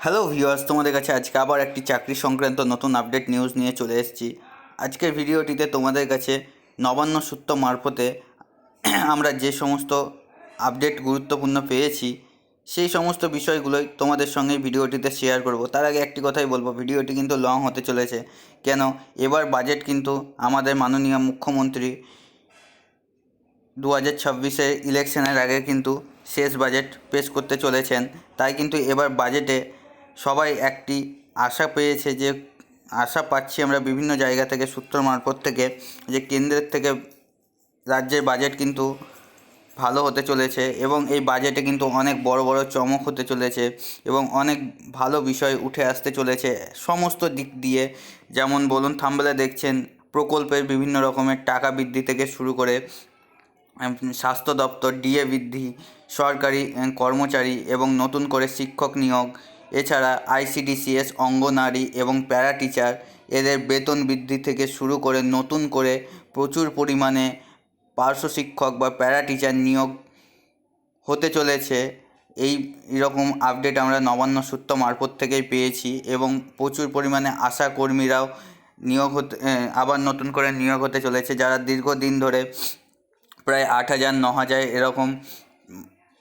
Hello viewers তোমাদের কাছে আজকে আবার একটি চাকরি সংক্রান্ত নতুন আপডেট নিউজ নিয়ে চলে এসেছি। আজকের ভিডিওটিতে তোমাদের কাছে নবান্ন সূত্র মারফতে আমরা যে সমস্ত আপডেট গুরুত্বপূর্ণ পেয়েছি, সেই সমস্ত বিষয়গুলোই তোমাদের সঙ্গে ভিডিওটিতে শেয়ার করব। তার আগে একটি কথাই বলব, ভিডিওটি কিন্তু লং হতে চলেছে। কেন? এবার বাজেট কিন্তু আমাদের মাননীয় মুখ্যমন্ত্রী দু হাজার ছাব্বিশের ইলেকশনের আগে কিন্তু শেষ বাজেট পেশ করতে চলেছেন। তাই কিন্তু এবার বাজেটে সবাই একটি আশা পেয়েছে যে, আশা পাচ্ছি আমরা বিভিন্ন জায়গা থেকে সূত্র মারফত থেকে যে কেন্দ্রের থেকে রাজ্যের বাজেট কিন্তু ভালো হতে চলেছে এবং এই বাজেটে কিন্তু অনেক বড় বড় চমক হতে চলেছে এবং অনেক ভালো বিষয় উঠে আসতে চলেছে সমস্ত দিক দিয়ে। যেমন বলুন, থাম্বেলে দেখছেন প্রকল্পের বিভিন্ন রকমের টাকা বৃদ্ধি থেকে শুরু করে স্বাস্থ্য দপ্তর ডিএ বৃদ্ধি, সরকারি কর্মচারী এবং নতুন করে শিক্ষক নিয়োগ এছাড়া আইসিডিসিএস, অঙ্গনারী এবং প্যারা টিচার এদের বেতন বৃদ্ধি থেকে শুরু করে নতুন করে প্রচুর পরিমাণে পার্শ্ব শিক্ষক বা প্যারা টিচার নিয়োগ হতে চলেছে। এই এরকম আপডেট আমরা নবান্ন সূত্র মারফত থেকেই পেয়েছি এবং প্রচুর পরিমাণে আশা কর্মীরাও নিয়োগ হতে আবার নতুন করে নিয়োগ হতে চলেছে। যারা দীর্ঘদিন ধরে প্রায় আট হাজার, ন হাজার এরকম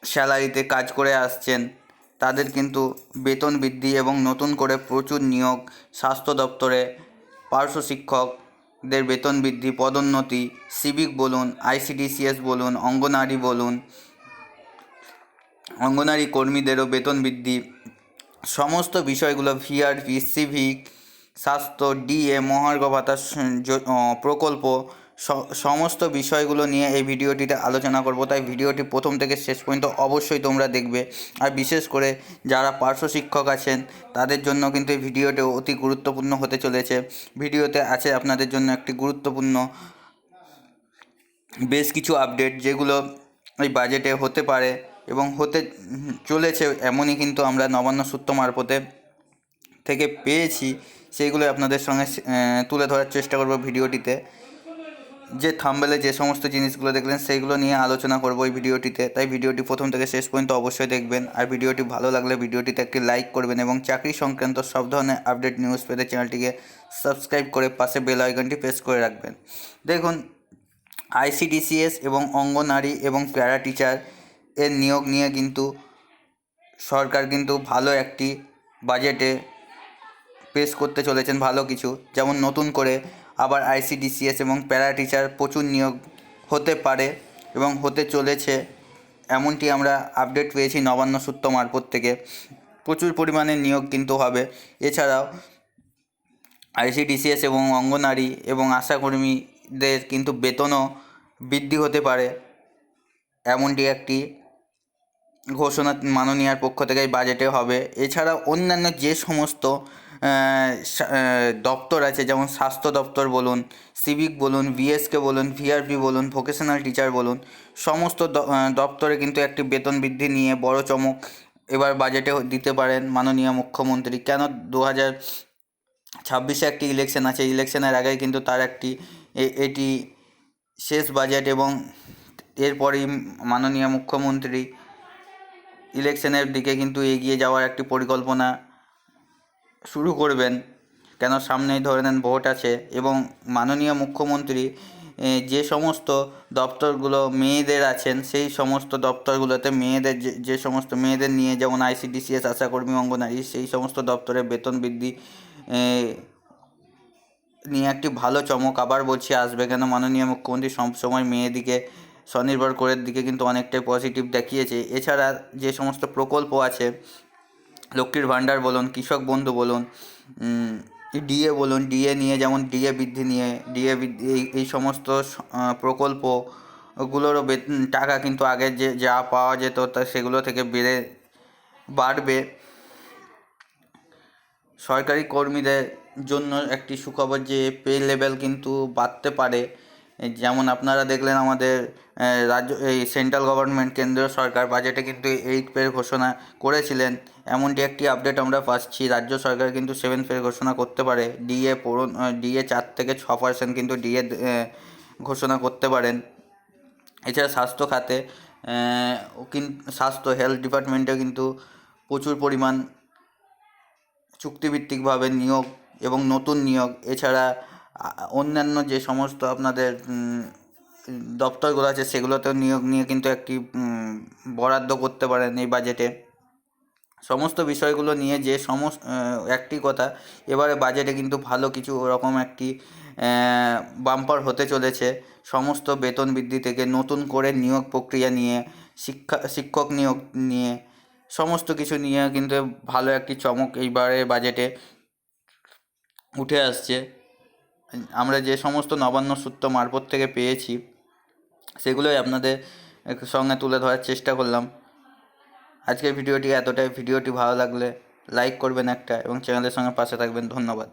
স্যালারিতে কাজ করে আসছেন তাদের কিন্তু বেতন বৃদ্ধি এবং নতুন করে প্রচুর নিয়োগ স্বাস্থ্য দপ্তরে, পার্শ্ব শিক্ষকদের বেতন বৃদ্ধি, পদোন্নতি সিভিক বলুন আইসিডিসিএস বলুন, অঙ্গনারী বলুন, অঙ্গনারী কর্মীদেরও বেতন বৃদ্ধি, সমস্ত বিষয়গুলো ভিআরপি সিভিক স্বাস্থ্য ডিএ মহার্ঘ ভাতা প্রকল্প সমস্ত বিষয়গুলো নিয়ে এই ভিডিওটিতে আলোচনা করব। তাই ভিডিওটি প্রথম থেকে শেষ পর্যন্ত অবশ্যই তোমরা দেখবে। আর বিশেষ করে যারা পার্শ্ব শিক্ষক আছেন, তাদের জন্য কিন্তু এই ভিডিওটি অতি গুরুত্বপূর্ণ হতে চলেছে। ভিডিওতে আছে আপনাদের জন্য একটি গুরুত্বপূর্ণ বেশ কিছু আপডেট, যেগুলো এই বাজেটে হতে পারে এবং হতে চলেছে এমনই কিন্তু আমরা নবান্ন সূত্র মারফতে থেকে পেয়েছি। সেইগুলো আপনাদের সঙ্গে তুলে ধরার চেষ্টা করব ভিডিওটিতে। যে থাম্বেলে যে সমস্ত জিনিসগুলো দেখলেন সেইগুলো নিয়ে আলোচনা করব এই ভিডিওটিতে। তাই ভিডিওটি প্রথম থেকে শেষ পর্যন্ত অবশ্যই দেখবেন। আর ভিডিওটি ভালো লাগলে ভিডিওটিতে একটি লাইক করবেন এবং চাকরি সংক্রান্ত সব ধরনের আপডেট নিউজ পেতে চ্যানেলটিকে সাবস্ক্রাইব করে পাশে বেল আইকনটি প্রেস করে রাখবেন। দেখুন, আইসিডিসিএস এবং অঙ্গনারী এবং প্যারা টিচার এর নিয়োগ নিয়ে কিন্তু সরকার কিন্তু ভালো একটি বাজেটে পেশ করতে চলেছেন ভালো কিছু। যেমন নতুন করে আবার আইসিডিসিএস এবং প্যারা টিচার প্রচুর নিয়োগ হতে পারে এবং হতে চলেছে। এমনটি আমরা আপডেট পেয়েছি নবান্ন সূত্র মারফত থেকে। প্রচুর পরিমাণে নিয়োগ কিন্তু হবে। এছাড়াও আইসিডিসিএস এবং অঙ্গনারী এবং আশাকর্মীদের কিন্তু বেতনও বৃদ্ধি হতে পারে। এমনটি একটি ঘোষণা মাননীয়ার পক্ষ থেকে বাজেটে হবে। এছাড়া অন্যান্য যে সমস্ত দপ্তর আছে, যেমন স্বাস্থ্য দপ্তর বলুন সিভিক বলুন ভিএসকে বলুন ভিআরপি বলুন ভোকেশনাল টিচার বলুন, সমস্ত দপ্তরে কিন্তু একটি বেতন বৃদ্ধি নিয়ে বড় চমক এবার বাজেটে দিতে পারেন মাননীয় মুখ্যমন্ত্রী। কেন দু হাজার ছাব্বিশে একটি ইলেকশন আছে? ইলেকশনের আগেই কিন্তু তার একটি এটি শেষ বাজেট এবং এরপরই মাননীয় মুখ্যমন্ত্রী ইলেকশনের দিকে কিন্তু এগিয়ে যাওয়ার একটি পরিকল্পনা শুরু করবেন। কেন সামনেই ধরে নেন ভোট আছে এবং মাননীয় মুখ্যমন্ত্রী যে সমস্ত দপ্তরগুলো মেয়েদের আছেন, সেই সমস্ত দপ্তরগুলোতে মেয়েদের যে সমস্ত মেয়েদের নিয়ে যেমন আইসিডিসিএস, আশাকর্মী, অঙ্গনারী, সেই সমস্ত দপ্তরে বেতন বৃদ্ধি নিয়ে একটি ভালো চমক আবার বলছি, আসবে কেন? মাননীয় মুখ্যমন্ত্রী সবসময় মেয়েদিকে স্বনির্ভর করের দিকে কিন্তু অনেকটাই পজিটিভ দেখিয়েছে। এছাড়া যে সমস্ত প্রকল্প আছে লক্ষ্মীর ভাণ্ডার বলুন, কৃষক বন্ধু বলুন ডিএ বলুন ডিএ নিয়ে যেমন ডিএ বৃদ্ধি নিয়ে ডিএ বৃদ্ধি, এই সমস্ত প্রকল্পগুলোরও টাকা কিন্তু আগে যে, যা পাওয়া যেত তা সেগুলো থেকে বেড়ে বাড়বে। সরকারি কর্মীদের জন্য একটি সুখবর যে পে লেভেল কিন্তু বাড়তে পারে। যেমন আপনারা দেখলেন আমাদের রাজ্য, এই সেন্ট্রাল গভর্নমেন্ট কেন্দ্রীয় সরকার বাজেটে কিন্তু এইট পের ঘোষণা করেছিলেন। এমনটি একটি আপডেট আমরা পাচ্ছি, রাজ্য সরকার কিন্তু সেভেন পের ঘোষণা করতে পারে। ডিএ পূরণ ডিএ চার থেকে ছ পার্সেন্ট কিন্তু ডিএ ঘোষণা করতে পারেন। এছাড়া স্বাস্থ্য খাতে স্বাস্থ্য হেলথ ডিপার্টমেন্টে কিন্তু প্রচুর পরিমাণ চুক্তিভিত্তিকভাবে নিয়োগ এবং নতুন নিয়োগ। এছাড়া অন্যান্য যে সমস্ত আপনাদের দপ্তরগুলো আছে, সেগুলোতেও নিয়োগ নিয়ে কিন্তু একটি বরাদ্দ করতে পারেন এই বাজেটে। সমস্ত বিষয়গুলো নিয়ে যে সমস্ত একটি কথা, এবারে বাজেটে কিন্তু ভালো কিছু ওরকম একটি বাম্পার হতে চলেছে। সমস্ত বেতন বৃদ্ধি থেকে নতুন করে নিয়োগ প্রক্রিয়া নিয়ে, শিক্ষা, শিক্ষক নিয়োগ নিয়ে, সমস্ত কিছু নিয়ে কিন্তু ভালো একটি চমক এইবারের বাজেটে উঠে আসছে। আমরা যে সমস্ত নবান্ন সূত্র মারফত থেকে পেয়েছি, সেগুলোই আপনাদের সঙ্গে তুলে ধরার চেষ্টা করলাম। আজকের ভিডিওটি এতটাই। ভিডিওটি ভালো লাগলে লাইক করবেন একটা এবং চ্যানেলের সঙ্গে পাশে থাকবেন। ধন্যবাদ।